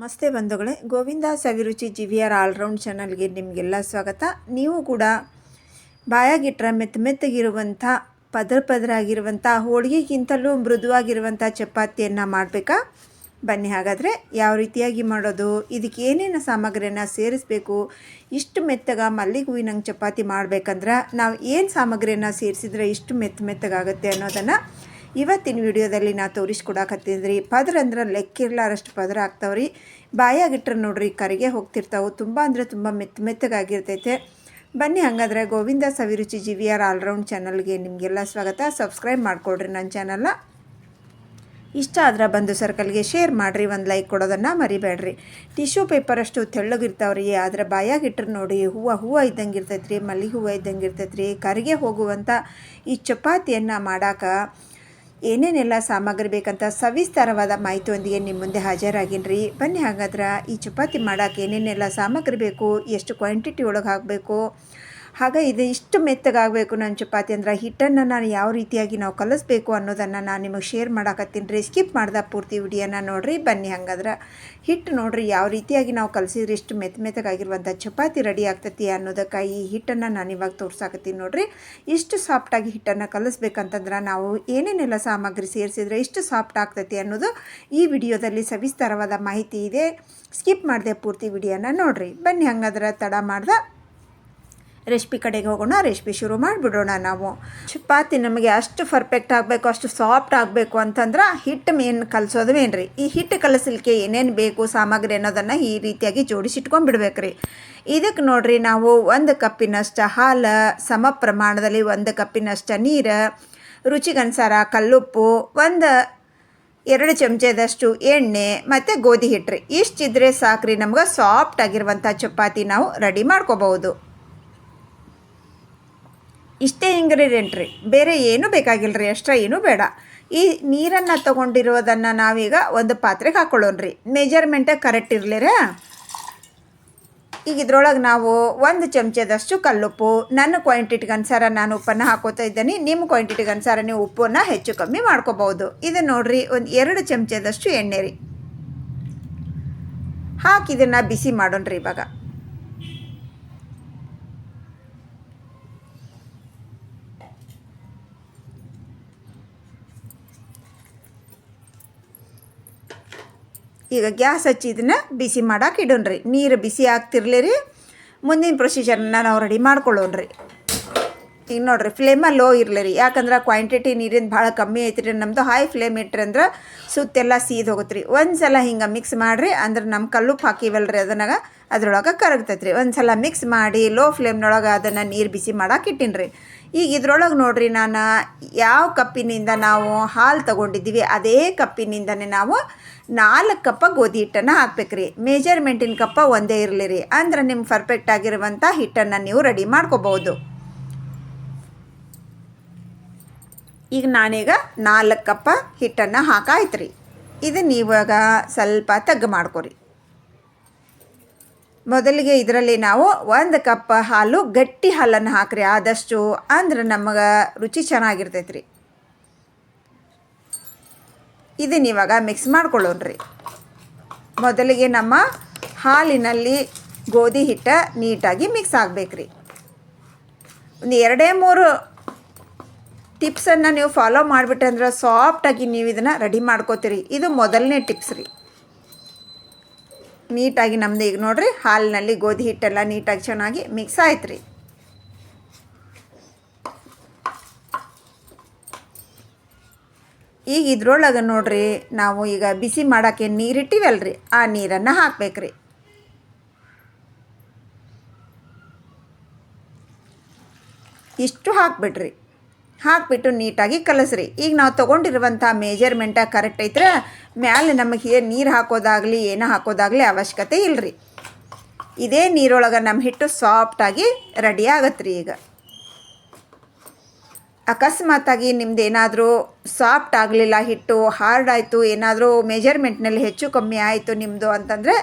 ನಮಸ್ತೆ ಬಂಧುಗಳೇ, Govinda Saviruchi G V R all round ಚಾನಲ್ಗೆ ನಿಮಗೆಲ್ಲ ಸ್ವಾಗತ. ನೀವು ಕೂಡ ಬಾಯಾಗಿಟ್ರೆ ಮೆತ್ತ ಮೆತ್ತಗಿರುವಂಥ, ಪದರ ಪದರ ಆಗಿರುವಂಥ ಹೋಳಿಗೆಗಿಂತಲೂ ಮೃದುವಾಗಿರುವಂಥ ಚಪಾತಿಯನ್ನು ಮಾಡಬೇಕಾ? ಬನ್ನಿ ಹಾಗಾದರೆ ಯಾವ ರೀತಿಯಾಗಿ ಮಾಡೋದು, ಇದಕ್ಕೆ ಏನೇನು ಸಾಮಗ್ರಿಯನ್ನು ಸೇರಿಸಬೇಕು, ಇಷ್ಟು ಮೆತ್ತಗ ಮಲ್ಲಿಗೆ ಹೂವಿನಂಗೆ ಚಪಾತಿ ಮಾಡಬೇಕಂದ್ರೆ ನಾವು ಏನು ಸಾಮಗ್ರಿಯನ್ನು ಸೇರಿಸಿದ್ರೆ ಇಷ್ಟು ಮೆತ್ತ ಮೆತ್ತಗಾಗುತ್ತೆ ಅನ್ನೋದನ್ನು ಇವತ್ತಿನ ವಿಡಿಯೋದಲ್ಲಿ ನಾ ತೋರಿಸ್ಕೊಡಕತ್ತಿದ್ರಿ. ಪದ್ರ ಅಂದ್ರೆ ಲೆಕ್ಕಿರ್ಲಾರಷ್ಟು ಪದ್ರ ಆಗ್ತಾವ್ರಿ. ಬಾಯಾಗಿಟ್ರೆ ನೋಡ್ರಿ, ಕರಿಗೆ ಹೋಗ್ತಿರ್ತಾವೆ. ತುಂಬ ಅಂದರೆ ತುಂಬ ಮೆತ್ತ ಮೆತ್ತಗಾಗಿರ್ತೈತೆ. ಬನ್ನಿ ಹಾಗಾದ್ರೆ Govinda Saviruchi G V R all round ಚಾನಲ್ಗೆ ನಿಮಗೆಲ್ಲ ಸ್ವಾಗತ. ಸಬ್ಸ್ಕ್ರೈಬ್ ಮಾಡಿಕೊಡ್ರಿ ನನ್ನ ಚಾನಲ್ನ. ಇಷ್ಟ ಆದ್ರೆ ಬಂದು ಸರ್ಕಲ್ಗೆ ಶೇರ್ ಮಾಡಿರಿ, ಒಂದು ಲೈಕ್ ಕೊಡೋದನ್ನು ಮರಿಬೇಡ್ರಿ. ಟಿಶ್ಯೂ ಪೇಪರಷ್ಟು ತೆಳ್ಳಗಿರ್ತಾವ್ರಿ, ಆದರೆ ಬಾಯಾಗಿಟ್ರೆ ನೋಡಿ ಹೂವು ಹೂವು ಇದ್ದಂಗೆ ಇರ್ತೈತೆ ರೀ ಮಲ್ಲಿಗೆ ಹೂವು ಇದ್ದಂಗೆ ಇರ್ತೈತೆ ರೀ ಕರಿಗೆ ಹೋಗುವಂಥ ಈ ಚಪಾತಿಯನ್ನು ಮಾಡಾಕ ಏನೇನೆಲ್ಲ ಸಾಮಗ್ರಿ ಬೇಕಂತ ಸವಿಸ್ತಾರವಾದ ಮಾಹಿತಿಯೊಂದಿಗೆ ನಿಮ್ಮ ಮುಂದೆ ಹಾಜರಾಗಿನ್ರಿ. ಬನ್ನಿ ಹಾಗಾದ್ರೆ ಈ ಚಪಾತಿ ಮಾಡೋಕೆ ಏನೇನೆಲ್ಲ ಸಾಮಗ್ರಿ ಬೇಕು, ಎಷ್ಟು ಕ್ವಾಂಟಿಟಿ ಒಳಗೆ ಹಾಕಬೇಕು ಹಾಗೆ ಇದು ಇಷ್ಟು ಮೆತ್ತಗಾಗಬೇಕು ನನ್ನ ಚಪಾತಿ ಅಂದ್ರೆ ಹಿಟ್ಟನ್ನು ನಾನು ಯಾವ ರೀತಿಯಾಗಿ ನಾವು ಕಲಿಸ್ಬೇಕು ಅನ್ನೋದನ್ನು ನಾನು ನಿಮಗೆ ಶೇರ್ ಮಾಡಾಕತ್ತೀನಿ ರೀ. ಸ್ಕಿಪ್ ಮಾಡ್ದೆ ಪೂರ್ತಿ ವಿಡಿಯೋನ ನೋಡಿರಿ, ಬನ್ನಿ ಹಂಗಾದ್ರೆ. ಹಿಟ್ಟು ನೋಡಿರಿ ಯಾವ ರೀತಿಯಾಗಿ ನಾವು ಕಲಿಸಿದ್ರೆ ಇಷ್ಟು ಮೆತ್ತ ಮೆತ್ತಗಾಗಿರುವಂಥ ಚಪಾತಿ ರೆಡಿ ಆಗ್ತೈತಿ ಅನ್ನೋದಕ್ಕೆ ಈ ಹಿಟ್ಟನ್ನು ನಾನು ಇವಾಗ ತೋರ್ಸಾಕತ್ತೀನಿ ನೋಡಿರಿ. ಇಷ್ಟು ಸಾಫ್ಟಾಗಿ ಹಿಟ್ಟನ್ನು ಕಲಿಸ್ಬೇಕಂತಂದ್ರೆ ನಾವು ಏನೇನೆಲ್ಲ ಸಾಮಗ್ರಿ ಸೇರಿಸಿದ್ರೆ ಇಷ್ಟು ಸಾಫ್ಟ್ ಆಗ್ತೈತಿ ಅನ್ನೋದು ಈ ವಿಡಿಯೋದಲ್ಲಿ ಸವಿಸ್ತಾರವಾದ ಮಾಹಿತಿ ಇದೆ. ಸ್ಕಿಪ್ ಮಾಡಿದೆ ಪೂರ್ತಿ ವಿಡಿಯೋನ ನೋಡಿರಿ. ಬನ್ನಿ ಹಂಗಾದ್ರೆ ತಡ ಮಾಡ್ದೆ. ರೆಸಿಪಿ ಕಡೆಗೆ ಹೋಗೋಣ, ರೆಸಿಪಿ ಶುರು ಮಾಡಿಬಿಡೋಣ ನಾವು. ಚಪಾತಿ ನಮಗೆ ಅಷ್ಟು ಪರ್ಫೆಕ್ಟ್ ಆಗಬೇಕು, ಅಷ್ಟು ಸಾಫ್ಟ್ ಆಗಬೇಕು ಅಂತಂದ್ರೆ ಹಿಟ್ಟು ಮೇನ್ ಕಲಿಸೋದು ಮೇನ್ರಿ ಈ ಹಿಟ್ಟು ಕಲಸಲಿಕ್ಕೆ ಏನೇನು ಬೇಕು, ಸಾಮಗ್ರಿ ಅನ್ನೋದನ್ನು ಈ ರೀತಿಯಾಗಿ ಜೋಡಿಸಿಟ್ಕೊಂಡ್ಬಿಡ್ಬೇಕು ರೀ. ಇದಕ್ಕೆ ನೋಡ್ರಿ ನಾವು ಒಂದು ಕಪ್ಪಿನಷ್ಟು ಹಾಲು, ಸಮ ಪ್ರಮಾಣದಲ್ಲಿ ಒಂದು ಕಪ್ಪಿನಷ್ಟು ನೀರು ರುಚಿಗನುಸಾರ ಕಲ್ಲುಪ್ಪು, ಒಂದು ಎರಡು ಚಮಚದಷ್ಟು ಎಣ್ಣೆ ಮತ್ತು ಗೋಧಿ ಹಿಟ್ಟು ರೀ. ಇಷ್ಟಿದ್ರೆ ಸಾಕ್ರಿ, ನಮ್ಗೆ ಸಾಫ್ಟ್ ಆಗಿರುವಂಥ ಚಪಾತಿ ನಾವು ರೆಡಿ ಮಾಡ್ಕೋಬಹುದು. ಇಷ್ಟೇ ಇಂಗ್ರೀಡಿಯೆಂಟ್ ರೀ ಬೇರೆ ಏನೂ ಬೇಕಾಗಿಲ್ಲ ರೀ ಎಕ್ಸ್ಟ್ರಾ ಏನೂ ಬೇಡ. ಈ ನೀರನ್ನು ತೊಗೊಂಡಿರೋದನ್ನು ನಾವೀಗ ಒಂದು ಪಾತ್ರೆಗೆ ಹಾಕ್ಕೊಳ್ಳೋಣ ರೀ ಮೆಜರ್ಮೆಂಟೇ ಕರೆಕ್ಟ್ ಇರಲಿರ? ಈಗ ಇದ್ರೊಳಗೆ ನಾವು ಒಂದು ಚಮಚದಷ್ಟು ಕಲ್ಲುಪ್ಪು, ನನ್ನ ಕ್ವಾಂಟಿಟಿಗೆ ಅನುಸಾರ ನಾನು ಉಪ್ಪನ್ನು ಹಾಕೋತಾ ಇದ್ದೀನಿ. ನಿಮ್ಮ ಕ್ವಾಂಟಿಟಿಗೆ ಅನುಸಾರ ನೀವು ಉಪ್ಪನ್ನು ಹೆಚ್ಚು ಕಮ್ಮಿ ಮಾಡ್ಕೋಬಹುದು. ಇದು ನೋಡಿರಿ, ಒಂದು ಎರಡು ಚಮಚದಷ್ಟು ಎಣ್ಣೆ ರೀ. ಹಾಕಿ ಇದನ್ನು ಬಿಸಿ ಮಾಡೋಣ ರೀ ಇವಾಗ. ಈಗ ಗ್ಯಾಸ್ ಹಚ್ಚಿ ಇದನ್ನ ಬಿಸಿ ಮಾಡಕ್ಕೆ ಇಡೋಣ್ರಿ. ನೀರು ಬಿಸಿ ಆಗ್ತಿರ್ಲಿ ಮುಂದಿನ ಪ್ರೊಸೀಜರ್ನ ನಾವು ರೆಡಿ ಮಾಡ್ಕೊಳ್ಳೋಣ್ರಿ. ಈಗ ನೋಡ್ರಿ ಫ್ಲೇಮ ಲೋ ಇರಲಿ ರೀ. ಯಾಕಂದ್ರೆ ಕ್ವಾಂಟಿಟಿ ನೀರಿನ ಭಾಳ ಕಮ್ಮಿ ಐತ್ರಿ ರೀ. ನಮ್ಮದು ಹೈ ಫ್ಲೇಮ್ ಇಟ್ರಿ ಅಂದ್ರೆ ಸುತ್ತೆಲ್ಲ ಸೀದ್ ಹೋಗುತ್ತೆ ರೀ ಒಂದು ಸಲ ಹಿಂಗೆ ಮಿಕ್ಸ್ ಮಾಡಿರಿ, ಅಂದ್ರೆ ನಮ್ಮ ಕಲ್ಲುಪ್ಪು ಹಾಕಿವಲ್ರಿ ಅದನ್ನಾಗ. ಅದ್ರೊಳಗೆ ಕರಗ್ತೈತೆ ರೀ ಒಂದು ಸಲ ಮಿಕ್ಸ್ ಮಾಡಿ ಲೋ ಫ್ಲೇಮ್ನೊಳಗೆ ಅದನ್ನು ನೀರು ಬಿಸಿ ಮಾಡಕ್ಕೆ ಇಟ್ಟೀನಿ ರೀ ಈಗ ಇದ್ರೊಳಗೆ ನೋಡ್ರಿ ನಾನು, ಯಾವ ಕಪ್ಪಿನಿಂದ ನಾವು ಹಾಲು ತಗೊಂಡಿದ್ದೀವಿ, ಅದೇ ಕಪ್ಪಿನಿಂದನೇ ನಾವು ನಾಲ್ಕು ಕಪ್ಪ ಗೋಧಿ ಹಿಟ್ಟನ್ನು ಹಾಕ್ಬೇಕು ರೀ ಮೇಜರ್ಮೆಂಟಿನ ಕಪ್ಪ ಒಂದೇ ಇರಲಿ ರೀ. ಅಂದ್ರೆ ನಿಮ್ಮ ಪರ್ಫೆಕ್ಟ್ ಆಗಿರುವಂಥ ಹಿಟ್ಟನ್ನು ನೀವು ರೆಡಿ ಮಾಡ್ಕೋಬೋದು ಈಗ ನಾನೀಗ ನಾಲ್ಕು ಕಪ್ಪ ಹಿಟ್ಟನ್ನು ಹಾಕಾಯ್ತು ರೀ ಇದು ನೀವಾಗ ಸ್ವಲ್ಪ ತಗ್ಗು ಮಾಡ್ಕೊರಿ. ಮೊದಲಿಗೆ ಇದರಲ್ಲಿ ನಾವು ಒಂದು ಕಪ್ ಹಾಲು ಗಟ್ಟಿ ಹಾಲನ್ನು ಹಾಕ್ರಿ. ಆದಷ್ಟು ಅಂದ್ರೆ ನಮಗೆ ರುಚಿ ಚೆನ್ನಾಗಿರ್ತೈತೆ ರೀ ಇದನ್ನ ಇವಾಗ ಮಿಕ್ಸ್ ಮಾಡ್ಕೊಳ್ಳೋಣ್ರಿ. ಮೊದಲಿಗೆ ನಮ್ಮ ಹಾಲಿನಲ್ಲಿ ಗೋಧಿ ಹಿಟ್ಟ ನೀಟಾಗಿ ಮಿಕ್ಸ್ ಆಗಬೇಕ್ರಿ. ಒಂದು ಎರಡೇ ಮೂರು ಟಿಪ್ಸನ್ನು ನೀವು ಫಾಲೋ ಮಾಡಿಬಿಟ್ಟಂದ್ರೆ ಸಾಫ್ಟಾಗಿ ನೀವು ಇದನ್ನು ರೆಡಿ ಮಾಡ್ಕೋತೀರಿ. ಇದು ಮೊದಲನೇ ಟಿಪ್ಸ್ ರೀ. ನೀಟಾಗಿ ನಮ್ದು ಈಗ ನೋಡಿರಿ, ಹಾಲಿನಲ್ಲಿ ಗೋಧಿ ಹಿಟ್ಟೆಲ್ಲ ನೀಟಾಗಿ ಚೆನ್ನಾಗಿ ಮಿಕ್ಸ್ ಆಯ್ತು ರೀ ಈಗ ಇದ್ರೊಳಗೆ ನೋಡ್ರಿ, ನಾವು ಈಗ ಬಿಸಿ ಮಾಡೋಕ್ಕೆ ರೀ ಆ ನೀರನ್ನು ಹಾಕ್ಬೇಕ್ರಿ. ಇಷ್ಟು ಹಾಕ್ಬಿಡ್ರಿ. ಹಾಕ್ಬಿಟ್ಟು ನೀಟಾಗಿ ಕಲಸ್ರಿ. ಈಗ ನಾವು ತೊಗೊಂಡಿರುವಂಥ ಮೇಜರ್ಮೆಂಟ ಕರೆಕ್ಟ್ ಐತ್ರ, ಮ್ಯಾಲೆ ನಮಗೆ ನೀರು ಹಾಕೋದಾಗಲಿ, ಏನೋ ಹಾಕೋದಾಗಲಿ ಅವಶ್ಯಕತೆ ಇಲ್ಲರಿ ಇದೇ ನೀರೊಳಗೆ ನಮ್ಮ ಹಿಟ್ಟು ಸಾಫ್ಟಾಗಿ ರೆಡಿ ಆಗತ್ತೆ ರೀ ಈಗ. ಅಕಸ್ಮಾತಾಗಿ ನಿಮ್ದು ಏನಾದರೂ ಸಾಫ್ಟ್ ಆಗಲಿಲ್ಲ, ಹಿಟ್ಟು ಹಾರ್ಡ್ ಆಯಿತು ಏನಾದರೂ ಮೆಜರ್ಮೆಂಟ್ನಲ್ಲಿ ಹೆಚ್ಚು ಕಮ್ಮಿ ಆಯಿತು ನಿಮ್ಮದು ಅಂತಂದರೆ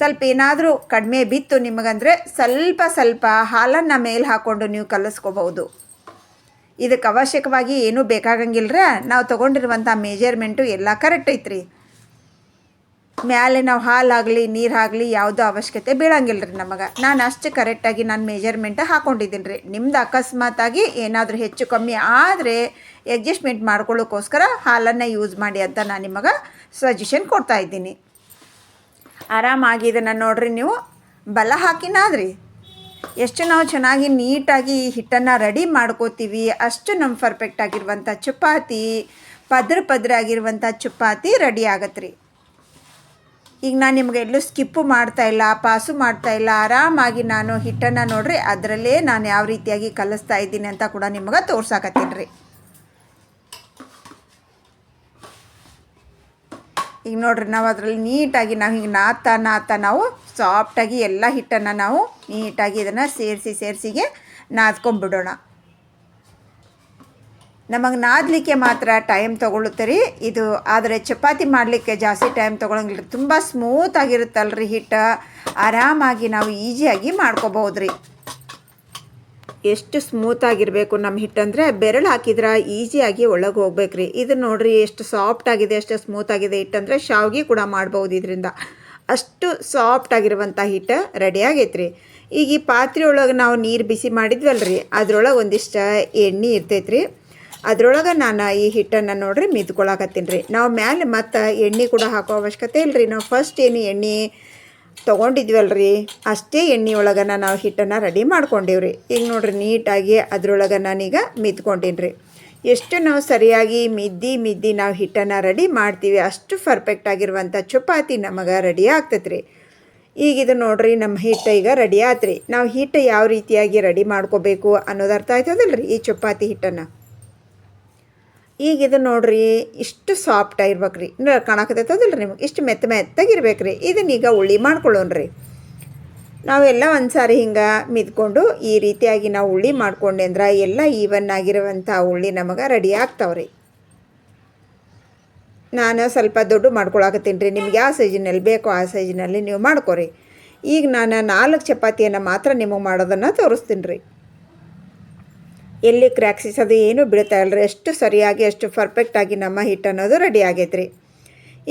ಸ್ವಲ್ಪ ಏನಾದರೂ ಕಡಿಮೆ ಬಿತ್ತು ನಿಮಗಂದರೆ ಸ್ವಲ್ಪ ಸ್ವಲ್ಪ ಹಾಲನ್ನು ಮೇಲೆ ಹಾಕ್ಕೊಂಡು ನೀವು ಕಲಿಸ್ಕೋಬಹುದು. ಇದಕ್ಕೆ ಅವಶ್ಯಕವಾಗಿ ಏನೂ ಬೇಕಾಗಂಗಿಲ್ಲರ ನಾವು ತೊಗೊಂಡಿರುವಂಥ ಮೇಜರ್ಮೆಂಟು ಎಲ್ಲ ಕರೆಕ್ಟ್ ಐತ್ರಿ. ಮ್ಯಾಲೆ ನಾವು ಹಾಲಾಗಲಿ ನೀರು ಆಗಲಿ ಯಾವುದೂ ಅವಶ್ಯಕತೆ ಬೀಳಂಗಿಲ್ಲ ರೀ ನಮಗೆ. ನಾನು ಅಷ್ಟು ಕರೆಕ್ಟಾಗಿ ನಾನು ಮೆಜರ್ಮೆಂಟ್ ಹಾಕೊಂಡಿದ್ದೀನಿ ರೀ ನಿಮ್ದು ಅಕಸ್ಮಾತಾಗಿ ಏನಾದರೂ ಹೆಚ್ಚು ಕಮ್ಮಿ ಆದರೆ ಅಡ್ಜಸ್ಟ್ಮೆಂಟ್ ಮಾಡ್ಕೊಳ್ಳೋಕ್ಕೋಸ್ಕರ ಹಾಲನ್ನು ಯೂಸ್ ಮಾಡಿ ಅಂತ ನಾನು ನಿಮಗೆ ಸಜೆಷನ್ ಕೊಡ್ತಾ ಇದ್ದೀನಿ. ಆರಾಮಾಗಿ ಇದನ್ನು ನೋಡ್ರಿ ನೀವು. ಬಲ ಹಾಕಿನಾದ್ರಿ ಎಷ್ಟು ನಾವು ಚೆನ್ನಾಗಿ ನೀಟಾಗಿ ಈ ಹಿಟ್ಟನ್ನು ರೆಡಿ ಮಾಡ್ಕೋತೀವಿ, ಅಷ್ಟು ನಮ್ಮ ಪರ್ಫೆಕ್ಟ್ ಆಗಿರುವಂಥ ಚಪಾತಿ, ಪದ್ರ ಪದ್ರ ಆಗಿರುವಂಥ ಚಪಾತಿ ರೆಡಿ ಆಗತ್ತೆ ರೀ ಈಗ ನಾನು ನಿಮ್ಗೆ ಎಲ್ಲೂ ಸ್ಕಿಪ್ಪು ಮಾಡ್ತಾ ಇಲ್ಲ ಪಾಸು ಮಾಡ್ತಾ ಇಲ್ಲ, ಆರಾಮಾಗಿ ನಾನು ಹಿಟ್ಟನ್ನು ನೋಡ್ರಿ, ಅದರಲ್ಲೇ ನಾನು ಯಾವ ರೀತಿಯಾಗಿ ಕಲಿಸ್ತಾ ಇದ್ದೀನಿ ಅಂತ ಕೂಡ ನಿಮ್ಗೆ ತೋರ್ಸಾಕತ್ತೀನಿ ರೀ. ಈಗ ನೋಡ್ರಿ, ನಾವು ಅದರಲ್ಲಿ ನೀಟಾಗಿ ನಾವು ಹಿಂಗೆ ನಾತಾ ನಾತಾ ನಾವು ಸಾಫ್ಟಾಗಿ ಎಲ್ಲ ಹಿಟ್ಟನ್ನು ನಾವು ನೀಟಾಗಿ ಇದನ್ನು ಸೇರಿಸಿ ಸೇರಿಸಿಗೆ ನಾದ್ಕೊಂಬಿಡೋಣ. ನಮಗೆ ನಾದಲಿಕ್ಕೆ ಮಾತ್ರ ಟೈಮ್ ತೊಗೊಳುತ್ತೆ ರೀ ಇದು ಆದರೆ ಚಪಾತಿ ಮಾಡಲಿಕ್ಕೆ ಜಾಸ್ತಿ ಟೈಮ್ ತೊಗೊಳಂಗಿಲ್ಲ ತುಂಬ ಸ್ಮೂತ್ ಆಗಿರುತ್ತಲ್ಲ ರೀ ಹಿಟ್ಟು. ಆರಾಮಾಗಿ ನಾವು ಈಸಿಯಾಗಿ ಮಾಡ್ಕೋಬಹುದು ರೀ ಎಷ್ಟು ಸ್ಮೂತ್ ಆಗಿರಬೇಕು ನಮ್ಮ ಹಿಟ್ಟಂದರೆ ಬೆರಳು ಹಾಕಿದ್ರೆ ಈಸಿಯಾಗಿ ಒಳಗೆ ಹೋಗ್ಬೇಕು ರೀ ಇದು ನೋಡಿರಿ ಎಷ್ಟು ಸಾಫ್ಟ್ ಆಗಿದೆ, ಎಷ್ಟು ಸ್ಮೂತ್ ಆಗಿದೆ ಹಿಟ್ಟಂದರೆ ಶಾವ್ಗೆ ಕೂಡ ಮಾಡ್ಬೋದು ಇದರಿಂದ. ಅಷ್ಟು ಸಾಫ್ಟ್ ಆಗಿರುವಂಥ ಹಿಟ್ಟು ರೆಡಿ ಆಗೈತೆ ರೀ ಈಗ ಈ ಪಾತ್ರೆ ಒಳಗೆ ನಾವು ನೀರು ಬಿಸಿ ಮಾಡಿದ್ವಲ್ಲ ರೀ ಅದರೊಳಗೆ ಒಂದಿಷ್ಟು ಎಣ್ಣೆ ಇರ್ತೈತೆ ರೀ ಅದ್ರೊಳಗೆ ನಾನು ಈ ಹಿಟ್ಟನ್ನು ನೋಡ್ರಿ ಮಿದ್ಕೊಳಕತ್ತೀನಿ ರೀ. ನಾವು ಮ್ಯಾಲೆ ಮತ್ತು ಎಣ್ಣೆ ಕೂಡ ಹಾಕೋ ಅವಶ್ಯಕತೆ ಇಲ್ಲ ರೀ ನಾವು ಫಸ್ಟ್ ಏನು ಎಣ್ಣೆ ತೊಗೊಂಡಿದ್ವಲ್ರಿ. ಅಷ್ಟೇ ಎಣ್ಣೆ ಒಳಗನ ನಾವು ಹಿಟ್ಟನ್ನು ರೆಡಿ ಮಾಡ್ಕೊಂಡೀವ್ರಿ. ಈಗ ನೋಡ್ರಿ ನೀಟಾಗಿ ಅದ್ರೊಳಗೆ ನಾನೀಗ ಮಿದ್ಕೊಂಡೀನಿ ರೀ. ಎಷ್ಟು ನಾವು ಸರಿಯಾಗಿ ಮಿದ್ದಿ ಮಿದ್ದಿ ನಾವು ಹಿಟ್ಟನ್ನು ರೆಡಿ ಮಾಡ್ತೀವಿ, ಅಷ್ಟು ಪರ್ಫೆಕ್ಟ್ ಆಗಿರುವಂಥ ಚಪಾತಿ ನಮಗೆ ರೆಡಿ ಆಗ್ತೈತೆ ರೀ. ಈಗ ಇದು ನೋಡ್ರಿ ನಮ್ಮ ಹಿಟ್ಟು ಈಗ ರೆಡಿ ಆತ್ರಿ. ನಾವು ಹಿಟ್ಟು ಯಾವ ರೀತಿಯಾಗಿ ರೆಡಿ ಮಾಡ್ಕೋಬೇಕು ಅನ್ನೋದು ಅರ್ಥ ಆಯ್ತದಲ್ಲ ರೀ ಈ ಚಪಾತಿ ಹಿಟ್ಟನ್ನು? ಈಗ ಇದು ನೋಡ್ರಿ, ಇಷ್ಟು ಸಾಫ್ಟ್ ಆಗಿರ್ಬೇಕು ರೀ ಕಾಣಕತ್ತೈತದಿಲ್ಲ ರೀ ನಿಮಗೆ. ಇಷ್ಟು ಮೆತ್ತ ಮೆತ್ತಗಿರ್ಬೇಕು ರೀ ಇದನ್ನ ಈಗ ಉಳ್ಳಿ ಮಾಡ್ಕೊಳ್ಳೋಣ್ರಿ. ನಾವೆಲ್ಲ ಒಂದು ಸಾರಿ ಹಿಂಗೆ ಮಿದ್ಕೊಂಡು ಈ ರೀತಿಯಾಗಿ ನಾವು ಉಳ್ಳಿ ಮಾಡ್ಕೊಂಡೆ ಅಂದ್ರೆ ಎಲ್ಲ ಈವನ್ ಆಗಿರುವಂಥ ಉಳ್ಳಿ ನಮಗೆ ರೆಡಿ ಆಗ್ತಾವ್ರಿ. ನಾನು ಸ್ವಲ್ಪ ದುಡ್ಡು ಮಾಡ್ಕೊಳಕತ್ತೀನಿ ರೀ. ನಿಮ್ಗೆ ಯಾವ ಸೈಜಿನಲ್ಲಿ ಬೇಕೋ ಆ ಸೈಜಿನಲ್ಲಿ ನೀವು ಮಾಡ್ಕೊರಿ. ಈಗ ನಾನು ನಾಲ್ಕು ಚಪಾತಿಯನ್ನು ಮಾತ್ರ ನಿಮಗೆ ಮಾಡೋದನ್ನು ತೋರಿಸ್ತೀನಿ ರೀ. ಎಲ್ಲಿ ಕ್ರ್ಯಾಕ್ಸಿಸ್ ಅದು ಏನೂ ಬೀಳ್ತಾ ಇಲ್ಲ ರೀ ಎಷ್ಟು ಸರಿಯಾಗಿ, ಎಷ್ಟು ಪರ್ಫೆಕ್ಟಾಗಿ ನಮ್ಮ ಹಿಟ್ಟು ಅನ್ನೋದು ರೆಡಿ ಆಗೈತೆ ರೀ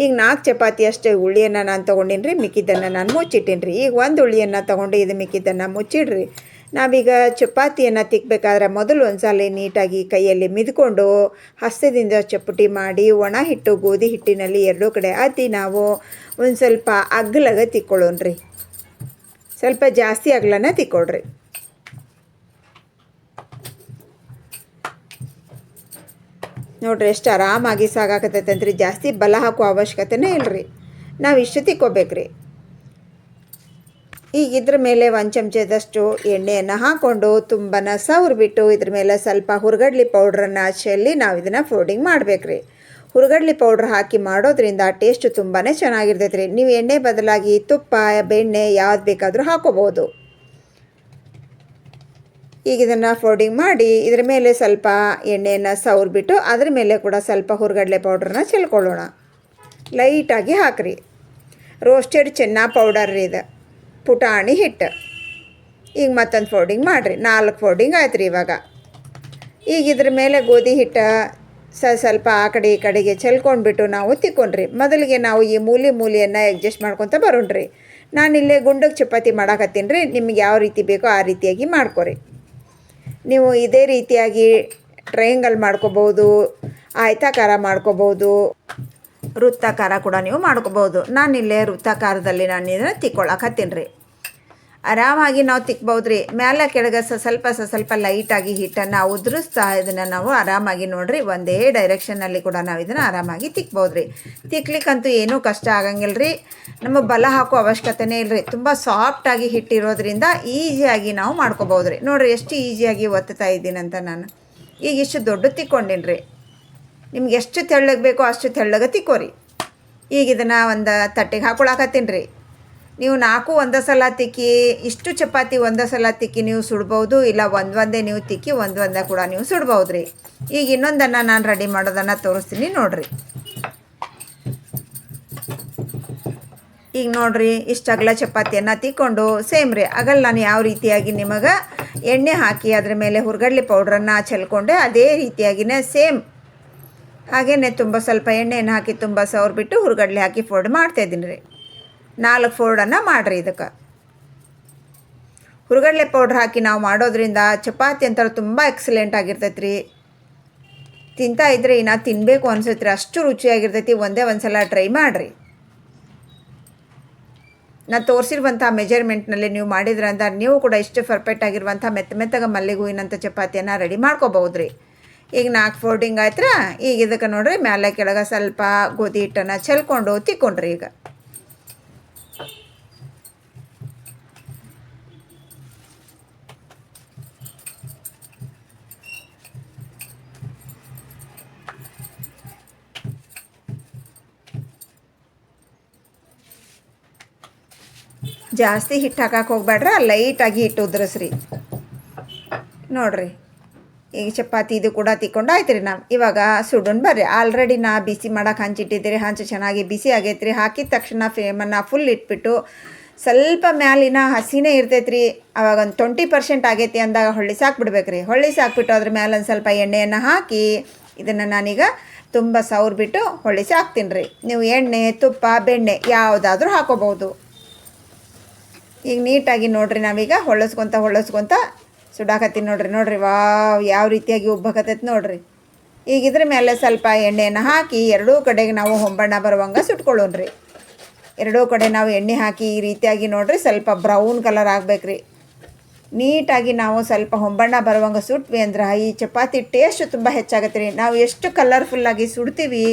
ಈಗ ನಾಲ್ಕು ಚಪಾತಿ ಅಷ್ಟೇ ಹುಳಿಯನ್ನು ನಾನು ತೊಗೊಂಡಿನಿ ರೀ ಮಿಕ್ಕಿದ್ದನ್ನು ನಾನು ಮುಚ್ಚಿಟ್ಟೀನಿ ರೀ ಈಗ ಒಂದು ಹುಳಿಯನ್ನು ತೊಗೊಂಡು ಇದು ಮಿಕ್ಕಿದ್ದನ್ನು ಮುಚ್ಚಿಡ್ರಿ. ನಾವೀಗ ಚಪಾತಿಯನ್ನು ತಿಕ್ಕಬೇಕಾದ್ರೆ ಮೊದಲು ಒಂದು ಸಲ ನೀಟಾಗಿ ಕೈಯಲ್ಲಿ ಮಿದ್ಕೊಂಡು ಹಸ್ತದಿಂದ ಚಪ್ಪಟಿ ಮಾಡಿ ಒಣ ಹಿಟ್ಟು, ಗೋಧಿ ಹಿಟ್ಟಿನಲ್ಲಿ ಎರಡೂ ಕಡೆ ಅತಿ ನಾವು ಒಂದು ಸ್ವಲ್ಪ ಅಗ್ಲಗ ತಿಕ್ಕೊಳ್ಳೋಣ್ರಿ. ಸ್ವಲ್ಪ ಜಾಸ್ತಿ ಅಗ್ಲನ ತಿಕ್ಕೊಳ್ರಿ. ನೋಡ್ರಿ, ಎಷ್ಟು ಆರಾಮಾಗಿ ಸಾಗಾಕತ್ತೈತೆ ಅಂತ್ರಿ. ಜಾಸ್ತಿ ಬಲ ಹಾಕೋ ಅವಶ್ಯಕತೆನೇ ಇಲ್ರಿ. ನಾವು ಇಷ್ಟು ತಿಕ್ಕೋಬೇಕ್ರಿ ಈಗ ಇದ್ರ ಮೇಲೆ ಒಂದು ಚಮಚದಷ್ಟು ಎಣ್ಣೆಯನ್ನು ಹಾಕ್ಕೊಂಡು ತುಂಬನ ಸವ್ರಿಬಿಟ್ಟು ಇದ್ರ ಮೇಲೆ ಸ್ವಲ್ಪ ಹುರ್ಗಡ್ಲಿ ಪೌಡ್ರನ್ನು ಚೆಲ್ಲಿ ನಾವು ಇದನ್ನು ಫೋಲ್ಡಿಂಗ್ ಮಾಡ್ಬೇಕ್ರಿ. ಹುರ್ಗಡ್ಲಿ ಪೌಡ್ರ್ ಹಾಕಿ ಮಾಡೋದ್ರಿಂದ ಟೇಸ್ಟ್ ತುಂಬಾ ಚೆನ್ನಾಗಿರ್ತೈತೆ ರೀ ನೀವು ಎಣ್ಣೆ ಬದಲಾಗಿ ತುಪ್ಪ, ಬೆಣ್ಣೆ ಯಾವ್ದು ಬೇಕಾದರೂ ಹಾಕೋಬೋದು ಈಗ ಇದನ್ನು ಫೋಲ್ಡಿಂಗ್ ಮಾಡಿ ಇದರ ಮೇಲೆ ಸ್ವಲ್ಪ ಎಣ್ಣೆಯನ್ನು ಸವ್ರಿಬಿಟ್ಟು ಅದ್ರ ಮೇಲೆ ಕೂಡ ಸ್ವಲ್ಪ ಹುರ್ಗಡ್ಲೆ ಪೌಡ್ರನ್ನ ಚೆಲ್ಕೊಳ್ಳೋಣ. ಲೈಟಾಗಿ ಹಾಕ್ರಿ. ರೋಸ್ಟೆಡ್ ಚೆನ್ನ ಪೌಡರ್ ಇದು. ಪುಟಾಣಿ ಹಿಟ್ಟು. ಈಗ ಮತ್ತೊಂದು ಫೋಲ್ಡಿಂಗ್ ಮಾಡಿರಿ. ನಾಲ್ಕು ಫೋಲ್ಡಿಂಗ್ ಆಯ್ತು ರೀ ಇವಾಗ. ಈಗ ಇದ್ರ ಮೇಲೆ ಗೋಧಿ ಹಿಟ್ಟು ಸ ಸ್ವಲ್ಪ ಆ ಕಡೆ ಈ ಕಡೆಗೆ ಚೆಲ್ಕೊಂಡ್ಬಿಟ್ಟು ನಾವು ತಿಕ್ಕೊಂಡ್ರಿ. ಮೊದಲಿಗೆ ನಾವು ಈ ಮೂಲಿ ಮೂಲಿಯನ್ನು ಅಡ್ಜಸ್ಟ್ ಮಾಡ್ಕೊತ ಬರೋಣ್ರಿ. ನಾನಿಲ್ಲೇ ಗುಂಡಕ್ಕೆ ಚಪಾತಿ ಮಾಡಾಕತ್ತೀನಿ ರೀ. ನಿಮ್ಗೆ ಯಾವ ರೀತಿ ಬೇಕೋ ಆ ರೀತಿಯಾಗಿ ಮಾಡ್ಕೊರಿ. ನೀವು ಇದೇ ರೀತಿಯಾಗಿ ಟ್ರಯಾಂಗಲ್ ಮಾಡ್ಕೋಬೋದು, ಆಯ್ತಾಕಾರ ಮಾಡ್ಕೋಬೋದು, ವೃತ್ತಾಕಾರ ಕೂಡ ನೀವು ಮಾಡ್ಕೋಬೋದು. ನಾನಿಲ್ಲೇ ವೃತ್ತಾಕಾರದಲ್ಲಿ ನಾನು ಇದನ್ನು ತಿಕ್ಕೊಳ್ಳಾಕತ್ತೀನಿ ರೀ. ಆರಾಮಾಗಿ ನಾವು ತಿಕ್ಬೋದು ರೀ ಮೇಲೆ ಕೆಳಗೆ ಸ ಸ್ವಲ್ಪ ಸ ಸ್ವಲ್ಪ ಲೈಟಾಗಿ ಹಿಟ್ಟನ್ನು ಉದುರಿಸ್ತಾ ಇದನ್ನು ನಾವು ಆರಾಮಾಗಿ ನೋಡ್ರಿ. ಒಂದೇ ಡೈರೆಕ್ಷನ್ನಲ್ಲಿ ಕೂಡ ನಾವು ಇದನ್ನು ಆರಾಮಾಗಿ ತಿಕ್ಬೋದು ರೀ ತಿಕ್ಲಿಕ್ಕಂತೂ ಏನೂ ಕಷ್ಟ ಆಗಂಗಿಲ್ಲ ರೀ ನಮಗೆ ಬಲ ಹಾಕೋ ಅವಶ್ಯಕತೆನೇ ಇಲ್ಲ ರೀ ತುಂಬ ಸಾಫ್ಟಾಗಿ ಹಿಟ್ಟಿರೋದ್ರಿಂದ ಈಸಿಯಾಗಿ ನಾವು ಮಾಡ್ಕೋಬೋದು ರೀ ನೋಡಿರಿ ಎಷ್ಟು ಈಸಿಯಾಗಿ ಒತ್ತುತ್ತಾ ಇದ್ದೀನಂತ ನಾನು. ಈಗ ಇಷ್ಟು ದೊಡ್ಡ ತಿಕ್ಕೊಂಡಿನಿ ರೀ ನಿಮ್ಗೆ ಎಷ್ಟು ತೆಳ್ಳಗೆ ಬೇಕೋ ಅಷ್ಟು ತೆಳ್ಳಗೆ ತಿಕ್ಕೋರಿ. ಈಗ ಇದನ್ನು ಒಂದು ತಟ್ಟೆಗೆ ಹಾಕೊಳಕತ್ತೀನಿ ರೀ ನೀವು ನಾಲ್ಕು ಒಂದೇ ಸಲ ತಿಕ್ಕಿ, ಇಷ್ಟು ಚಪಾತಿ ಒಂದೇ ಸಲ ತಿಕ್ಕಿ ನೀವು ಸುಡ್ಬೋದು, ಇಲ್ಲ ಒಂದು ಒಂದೇ ನೀವು ತಿಕ್ಕಿ ಒಂದು ಒಂದೇ ಕೂಡ ನೀವು ಸುಡ್ಬೋದು ರೀ ಈಗ ಇನ್ನೊಂದನ್ನು ನಾನು ರೆಡಿ ಮಾಡೋದನ್ನು ತೋರಿಸ್ತೀನಿ ನೋಡಿರಿ. ಈಗ ನೋಡಿರಿ, ಇಷ್ಟು ಅಗಲ ಚಪಾತಿಯನ್ನು ತಿಕ್ಕೊಂಡು ಸೇಮ್ ರೀ ಅಗಲ್ ನಾನು ಯಾವ ರೀತಿಯಾಗಿ ನಿಮಗೆ ಎಣ್ಣೆ ಹಾಕಿ ಅದ್ರ ಮೇಲೆ ಹುರ್ಗಡ್ಲಿ ಪೌಡ್ರನ್ನು ಚೆಲ್ಕೊಂಡೆ, ಅದೇ ರೀತಿಯಾಗಿನೇ ಸೇಮ್ ಹಾಗೆಯೇ ತುಂಬ ಸ್ವಲ್ಪ ಎಣ್ಣೆಯನ್ನು ಹಾಕಿ ತುಂಬ ಸವರ್ಬಿಟ್ಟು ಹುರ್ಗಡ್ಲೆ ಹಾಕಿ ಫೋಲ್ಡ್ ಮಾಡ್ತಾಯಿದ್ದೀನಿ ರೀ. ನಾಲ್ಕು ಫೋಲ್ಡನ್ನು ಮಾಡಿರಿ ಇದಕ್ಕೆ. ಹುರುಗಡಲೆ ಪೌಡ್ರ್ ಹಾಕಿ ನಾವು ಮಾಡೋದ್ರಿಂದ ಚಪಾತಿ ಅಂತ ತುಂಬ ಎಕ್ಸಲೆಂಟ್ ಆಗಿರ್ತೈತೆ ರೀ ತಿಂತಾ ಇದ್ರೆ ಇನ್ನು ತಿನ್ನಬೇಕು ಅನ್ಸುತ್ತೆ ರೀ ಅಷ್ಟು ರುಚಿಯಾಗಿರ್ತೈತಿ, ಒಂದೇ ಒಂದು ಸಲ ಟ್ರೈ ಮಾಡಿರಿ. ನಾನು ತೋರಿಸಿರುವಂಥ ಮೆಜರ್ಮೆಂಟ್ನಲ್ಲಿ ನೀವು ಮಾಡಿದ್ರೆ ಅಂತ ನೀವು ಕೂಡ ಇಷ್ಟು ಪರ್ಫೆಕ್ಟ್ ಆಗಿರುವಂಥ ಮೆತ್ತ ಮೆತ್ತಗ ಮಲ್ಲಿಗೆ ಹೂವಿನಂಥ ಚಪಾತಿಯನ್ನು ರೆಡಿ ಮಾಡ್ಕೋಬಹುದು ರೀ ಈಗ ನಾಲ್ಕು ಫೋಲ್ಡಿಂಗ್ ಆಯ್ತಾ ಈಗ ಇದಕ್ಕೆ ನೋಡ್ರಿ, ಮ್ಯಾಲೆ ಕೆಳಗೆ ಸ್ವಲ್ಪ ಗೋಧಿ ಹಿಟ್ಟನ್ನು ಚೆಲ್ಕೊಂಡು ತಿಕ್ಕೊಂಡ್ರಿ ಈಗ. ಜಾಸ್ತಿ ಹಿಟ್ಟು ಹಾಕಕ್ಕೆ ಹೋಗ್ಬೇಡ್ರಿ ಲೈಟಾಗಿ ಹಿಟ್ಟು ಉದ್ರಸ್ರಿ. ನೋಡ್ರಿ ಈಗ ಚಪಾತಿ ಇದು ಕೂಡ ತಿಕ್ಕೊಂಡು ಆಯ್ತು ರೀ ನಾವು. ಇವಾಗ ಸುಡೋಣ ಬರ್ರಿ. ಆಲ್ರೆಡಿ ನಾ ಬಿಸಿ ಮಾಡಕ್ಕೆ ಹಂಚಿಟ್ಟಿದ್ದೀರಿ, ಹಂಚು ಚೆನ್ನಾಗಿ ಬಿಸಿ ಆಗೈತೆ ರೀ ಹಾಕಿದ ತಕ್ಷಣ ಫ್ಲೇಮನ್ನು ಫುಲ್ ಇಟ್ಬಿಟ್ಟು ಸ್ವಲ್ಪ ಮ್ಯಾಲಿನ ಹಸಿನೇ ಇರ್ತೈತೆ ರೀ ಅವಾಗ ಒಂದು ಟ್ವೆಂಟಿ ಪರ್ಸೆಂಟ್ ಆಗೈತಿ ಅಂದಾಗ ಹೊಳ್ಳಿ ಸಾಕ್ಬಿಡ್ಬೇಕು ರೀ ಹೊಳ್ಳಿ ಸಾಕ್ಬಿಟ್ಟು ಅದ್ರ ಮೇಲೆ ಒಂದು ಸ್ವಲ್ಪ ಎಣ್ಣೆಯನ್ನು ಹಾಕಿ ಇದನ್ನು ನಾನೀಗ ತುಂಬ ಸವ್ರ್ಬಿಟ್ಟು ಹೊಳ್ಳಿ ಸಾಕ್ತೀನಿ ರೀ ನೀವು ಎಣ್ಣೆ, ತುಪ್ಪ, ಬೆಣ್ಣೆ ಯಾವುದಾದ್ರೂ ಹಾಕೋಬೋದು ಈಗ ನೀಟಾಗಿ ನೋಡ್ರಿ ನಾವೀಗ ಹೊಳ್ಳಸ್ಕೊತ ಹೊಳ್ಳಸ್ಕೊತ ಸುಡಾಕತ್ತೀನಿ ನೋಡ್ರಿ ನೋಡ್ರಿ ವಾವ್, ಯಾವ ರೀತಿಯಾಗಿ ಉಬ್ಬಕತ್ತೈತೆ ನೋಡ್ರಿ. ಈಗ ಇದ್ರ ಮೇಲೆ ಸ್ವಲ್ಪ ಎಣ್ಣೆಯನ್ನು ಹಾಕಿ ಎರಡೂ ಕಡೆಗೆ ನಾವು ಹೊಂಬಣ್ಣ ಬರುವಂಗೆ ಸುಟ್ಕೊಳ್ಳೋಣ್ರಿ. ಎರಡೂ ಕಡೆ ನಾವು ಎಣ್ಣೆ ಹಾಕಿ ಈ ರೀತಿಯಾಗಿ ನೋಡ್ರಿ, ಸ್ವಲ್ಪ ಬ್ರೌನ್ ಕಲರ್ ಆಗ್ಬೇಕ್ರಿ. ನೀಟಾಗಿ ನಾವು ಸ್ವಲ್ಪ ಹೊಂಬಣ್ಣ ಬರುವಂಗೆ ಸುಟ್ವಿ ಅಂದ್ರೆ ಈ ಚಪಾತಿ ಟೇಸ್ಟ್ ತುಂಬ ಹೆಚ್ಚಾಗತ್ತೆ ರೀ ನಾವು ಎಷ್ಟು ಕಲರ್ಫುಲ್ಲಾಗಿ ಸುಡ್ತೀವಿ,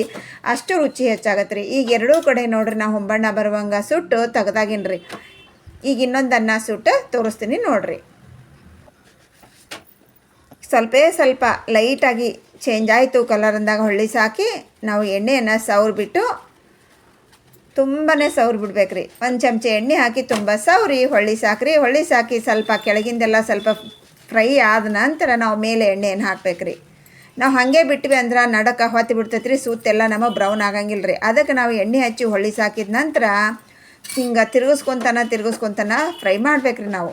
ಅಷ್ಟು ರುಚಿ ಹೆಚ್ಚಾಗತ್ತೆ ರೀ ಈಗ ಎರಡೂ ಕಡೆ ನೋಡ್ರಿ ನಾವು ಹೊಂಬಣ್ಣ ಬರುವಂಗೆ ಸುಟ್ಟು ತೆಗ್ದಾಗಿನ್ರಿ. ಈಗ ಇನ್ನೊಂದು ಅನ್ನ ಸುಟ್ಟು ತೋರಿಸ್ತೀನಿ ನೋಡ್ರಿ. ಸ್ವಲ್ಪೇ ಸ್ವಲ್ಪ ಲೈಟಾಗಿ ಚೇಂಜ್ ಆಯಿತು ಕಲರ್ ಅಂದಾಗ ಹೊಳ್ಳಿ ಸಾಕಿ ನಾವು ಎಣ್ಣೆಯನ್ನು ಸವ್ರಿಬಿಟ್ಟು ತುಂಬಾ ಸವ್ರು ಬಿಡ್ಬೇಕ್ರಿ ಒಂದು ಚಮಚ ಎಣ್ಣೆ ಹಾಕಿ ತುಂಬ ಸವ್ರಿ, ಹೊಳ್ಳಿ ಸಾಕ್ರಿ. ಹೊಳ್ಳಿ ಸಾಕಿ ಸ್ವಲ್ಪ ಕೆಳಗಿಂದೆಲ್ಲ ಸ್ವಲ್ಪ ಫ್ರೈ ಆದ ನಂತರ ನಾವು ಮೇಲೆ ಎಣ್ಣೆಯನ್ನು ಹಾಕ್ಬೇಕ್ರಿ. ನಾವು ಹಾಗೆ ಬಿಟ್ವಿ ಅಂದ್ರೆ ನಡಕ ಹೊತ್ತಿ ಬಿಡ್ತೈತ್ರಿ ಸೂತೆಲ್ಲ ನಮಗೆ ಬ್ರೌನ್ ಆಗಂಗಿಲ್ಲ ರೀ ಅದಕ್ಕೆ ನಾವು ಎಣ್ಣೆ ಹಚ್ಚಿ ಹೊಳ್ಳಿ ಸಾಕಿದ ನಂತರ ಹಿಂಗೆ ತಿರುಗಿಸ್ಕೊತಾನ, ತಿರ್ಗಿಸ್ಕೊತನ ಫ್ರೈ ಮಾಡ್ಬೇಕ್ರಿ ನಾವು.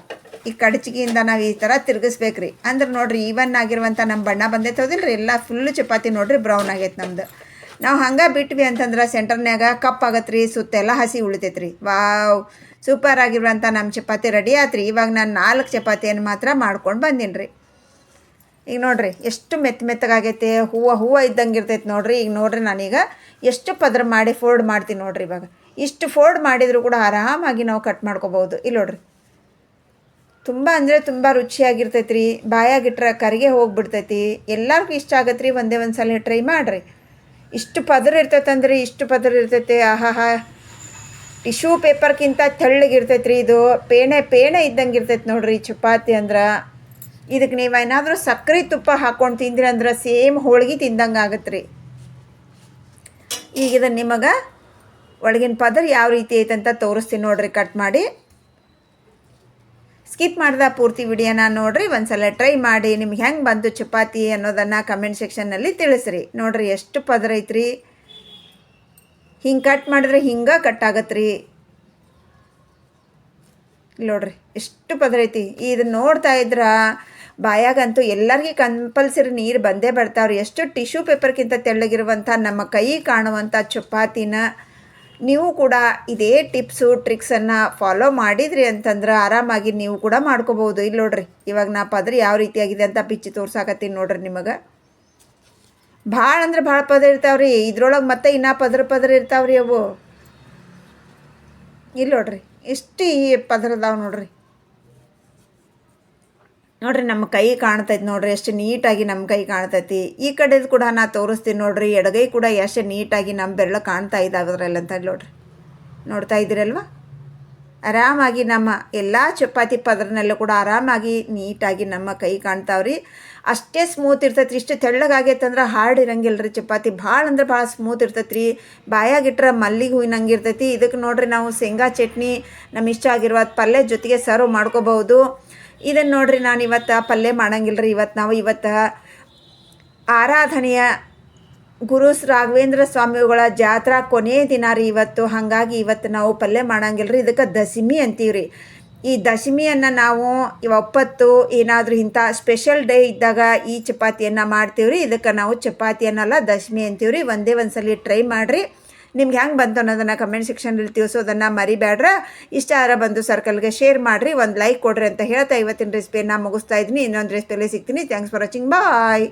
ಈ ಕಡಚಿಗೆಯಿಂದ ನಾವು ಈ ಥರ ತಿರುಗಿಸ್ಬೇಕ್ರಿ. ಅಂದ್ರೆ ನೋಡ್ರಿ ಈವನ್ ಆಗಿರುವಂಥ ನಮ್ಮ ಬಣ್ಣ ಬಂದೈತೆ ರೀ ಎಲ್ಲ ಫುಲ್ಲು ಚಪಾತಿ ನೋಡ್ರಿ ಬ್ರೌನ್ ಆಗೈತೆ ನಮ್ದು. ನಾವು ಹಂಗೆ ಬಿಟ್ವಿ ಅಂತಂದ್ರೆ ಸೆಂಟರ್ನ್ಯಾಗ ಕಪ್ ಆಗತ್ತೆ ರೀ ಸುತ್ತೆಲ್ಲ ಹಸಿ ಉಳಿತೈತೆ ರೀ ವಾವ್! ಸೂಪರ್ ಆಗಿರುವಂಥ ನಮ್ಮ ಚಪಾತಿ ರೆಡಿ ಆತ್ರಿ. ಇವಾಗ ನಾನು ನಾಲ್ಕು ಚಪಾತಿಯನ್ನು ಮಾತ್ರ ಮಾಡ್ಕೊಂಡು ಬಂದೀನಿ ರೀ ಈಗ ನೋಡ್ರಿ ಎಷ್ಟು ಮೆತ್ತ ಮೆತ್ತಗಾಗೈತೆ ಹೂವು ಹೂವು ಇದ್ದಂಗೆ ಇರ್ತೈತೆ ನೋಡ್ರಿ. ಈಗ ನೋಡ್ರಿ ನಾನೀಗ ಎಷ್ಟು ಪದ್ರ ಮಾಡಿ ಫೋಲ್ಡ್ ಮಾಡ್ತೀನಿ ನೋಡ್ರಿ ಇವಾಗ. ಇಷ್ಟು ಫೋಲ್ಡ್ ಮಾಡಿದರೂ ಕೂಡ ಆರಾಮಾಗಿ ನಾವು ಕಟ್ ಮಾಡ್ಕೋಬೋದು ಇಲ್ಲಿ ನೋಡ್ರಿ. ತುಂಬ ಅಂದರೆ ತುಂಬ ರುಚಿಯಾಗಿರ್ತೈತೆ ರೀ ಬಾಯಾಗಿಟ್ರೆ ಕರಿಗೆ ಹೋಗ್ಬಿಡ್ತೈತಿ. ಎಲ್ಲರಿಗೂ ಇಷ್ಟ ಆಗತ್ತೆ ರೀ ಒಂದೇ ಒಂದು ಸಲ ಟ್ರೈ ಮಾಡಿರಿ. ಇಷ್ಟು ಪದರ ಇರ್ತೈತೆ ಅಂದ್ರೆ ಇಷ್ಟು ಪದರ ಇರ್ತೈತೆ. ಆಹಾಹಾ. ಟಿಶ್ಯೂ ಪೇಪರ್ಗಿಂತ ತೆಳ್ಳಗಿರ್ತೈತೆ ರೀ ಇದು. ಪೇಣೆ ಪೇಣೆ ಇದ್ದಂಗೆ ಇರ್ತೈತೆ ನೋಡ್ರಿ ಚಪಾತಿ ಅಂದ್ರೆ. ಇದಕ್ಕೆ ನೀವು ಏನಾದರೂ ಸಕ್ಕರೆ ತುಪ್ಪ ಹಾಕ್ಕೊಂಡು ತಿಂದ್ರಿ ಅಂದ್ರೆ ಸೇಮ್ ಹೋಳ್ಗೆ ತಿಂದಂಗೆ ಆಗತ್ತೆ ರೀ ಈಗ ಇದನ್ನು ನಿಮಗೆ ಒಳಗಿನ ಪದರ ಯಾವ ರೀತಿ ಐತೆ ಅಂತ ತೋರಿಸ್ತೀನಿ ನೋಡ್ರಿ ಕಟ್ ಮಾಡಿ. ಸ್ಕಿಪ್ ಮಾಡಿದ ಪೂರ್ತಿ ವಿಡಿಯೋನ ನೋಡ್ರಿ, ಒಂದ್ಸಲ ಟ್ರೈ ಮಾಡಿ, ನಿಮ್ಗೆ ಹೆಂಗೆ ಬಂತು ಚಪಾತಿ ಅನ್ನೋದನ್ನು ಕಮೆಂಟ್ ಸೆಕ್ಷನ್ನಲ್ಲಿ ತಿಳಿಸ್ರಿ. ನೋಡ್ರಿ, ಎಷ್ಟು ಪದರ ಐತ್ರಿ? ಹಿಂಗೆ ಕಟ್ ಮಾಡಿದ್ರೆ ಹಿಂಗೆ ಕಟ್ ಆಗತ್ತೆ ರೀ ನೋಡ್ರಿ, ಎಷ್ಟು ಪದರ ಐತಿ? ಇದನ್ನ ನೋಡ್ತಾ ಇದ್ರ ಬಾಯಾಗಂತೂ ಎಲ್ಲರಿಗೂ ಕಂಪಲ್ಸರಿ ನೀರು ಬಂದೇ ಬರ್ತಾವ್ರಿ. ಎಷ್ಟು ಟಿಶ್ಯೂ ಪೇಪರ್ಗಿಂತ ತೆಳ್ಳಗಿರುವಂಥ ನಮ್ಮ ಕೈ ಕಾಣುವಂಥ ಚಪಾತಿನ ನೀವು ಕೂಡ ಇದೇ ಟಿಪ್ಸು, ಟ್ರಿಕ್ಸನ್ನು ಫಾಲೋ ಮಾಡಿದ್ರಿ ಅಂತಂದ್ರೆ ಆರಾಮಾಗಿ ನೀವು ಕೂಡ ಮಾಡ್ಕೋಬೋದು. ಇಲ್ಲಿ ನೋಡ್ರಿ, ಇವಾಗ ನಾ ಪದ್ರ ಯಾವ ರೀತಿಯಾಗಿದೆ ಅಂತ ಪಿಚ್ಚಿ ತೋರ್ಸಾಕತ್ತೀನಿ ನೋಡ್ರಿ ನಿಮಗೆ. ಭಾಳ ಅಂದ್ರೆ ಭಾಳ ಪದ ಇರ್ತಾವ್ರಿ, ಇದ್ರೊಳಗೆ ಮತ್ತೆ ಇನ್ನೂ ಪದ್ರ ಪದ್ರ ಇರ್ತಾವ್ರಿ ಅವು. ಇಲ್ಲಿ ನೋಡ್ರಿ, ಎಷ್ಟು ಈ ಪದ್ರದಾವ ನೋಡ್ರಿ. ನೋಡ್ರಿ ನಮ್ಮ ಕೈ ಕಾಣ್ತೈತಿ ನೋಡ್ರಿ, ಎಷ್ಟು ನೀಟಾಗಿ ನಮ್ಮ ಕೈ ಕಾಣ್ತೈತಿ. ಈ ಕಡೆದು ಕೂಡ ನಾ ತೋರಿಸ್ತೀನಿ ನೋಡ್ರಿ, ಎಡಗೈ ಕೂಡ ಎಷ್ಟು ನೀಟಾಗಿ ನಮ್ಮ ಬೆರಳು ಕಾಣ್ತಾ ಇದ್ದಾವದ್ರಲ್ಲ ಅಂತ ನೋಡ್ರಿ. ನೋಡ್ತಾ ಇದ್ದೀರಲ್ವ? ಆರಾಮಾಗಿ ನಮ್ಮ ಎಲ್ಲ ಚಪಾತಿ ಪದರನಲ್ಲೂ ಕೂಡ ಆರಾಮಾಗಿ ನೀಟಾಗಿ ನಮ್ಮ ಕೈ ಕಾಣ್ತಾವ್ರಿ. ಅಷ್ಟೇ ಸ್ಮೂತ್ ಇರ್ತೈತಿ ಇಷ್ಟು ತೆಳ್ಳಗಾಗೈತಂದ್ರೆ ಹಾರ್ಡ್ ಇರಂಗಿಲ್ಲ ರೀ ಚಪಾತಿ. ಭಾಳ ಅಂದ್ರೆ ಭಾಳ ಸ್ಮೂತ್ ಇರ್ತೈತಿ ರೀ ಬಾಯಾಗಿಟ್ರೆ ಮಲ್ಲಿಗೆ ಹೂವಿನಂಗೆ ಇರ್ತೈತಿ ಇದಕ್ಕೆ ನೋಡ್ರಿ ನಾವು ಶೇಂಗಾ ಚಟ್ನಿ ನಮ್ಮ ಇಷ್ಟ ಆಗಿರುವ ಪಲ್ಯ ಜೊತೆಗೆ ಸರ್ವ್ ಮಾಡ್ಕೋಬಹುದು. ಇದನ್ನು ನೋಡ್ರಿ ನಾನು ಇವತ್ತು ಪಲ್ಯ ಮಾಡಂಗಿಲ್ಲ ರೀ ಇವತ್ತು ನಾವು ಇವತ್ತು ಆರಾಧನೆಯ ಗುರು ರಾಘವೇಂದ್ರ ಸ್ವಾಮಿಗಳ ಜಾತ್ರಾ ಕೊನೆಯ ದಿನ ರೀ ಇವತ್ತು. ಹಾಗಾಗಿ ಇವತ್ತು ನಾವು ಪಲ್ಯ ಮಾಡಂಗಿಲ್ಲ ರೀ ಇದಕ್ಕೆ ದಶಮಿ ಅಂತೀವಿ ರೀ ಈ ದಶಮಿಯನ್ನು ನಾವು ಒಪ್ಪತ್ತು ಏನಾದರೂ ಇಂಥ ಸ್ಪೆಷಲ್ ಡೇ ಇದ್ದಾಗ ಈ ಚಪಾತಿಯನ್ನು ಮಾಡ್ತೀವ್ರಿ. ಇದಕ್ಕೆ ನಾವು ಚಪಾತಿಯನ್ನೆಲ್ಲ ದಶಮಿ ಅಂತೀವಿ ರೀ ಒಂದೇ ಒಂದು ಸಲ ಟ್ರೈ ಮಾಡಿರಿ. ನಿಮ್ಗೆ ಹೆಂಗೆ ಬಂತು ಅನ್ನೋದನ್ನು ಕಮೆಂಟ್ ಸೆಕ್ಷನಲ್ಲಿ ತಿಳಿಸೋದನ್ನು ಮರಿಬೇಡ್ರ ಇಷ್ಟ ಆರ ಬಂದು ಸರ್ಕಲ್ಗೆ ಶೇರ್ ಮಾಡಿರಿ, ಒಂದು ಲೈಕ್ ಕೊಡ್ರಿ ಅಂತ ಹೇಳ್ತಾ ಇವತ್ತಿನ ರೆಸಿಪಿಯನ್ನು ಮುಗಿಸ್ತಾ ಇದ್ದೀನಿ. ಇನ್ನೊಂದು ರೆಸಿಪಿಯಲ್ಲಿ ಸಿಗ್ತೀನಿ. Thanks for watching bye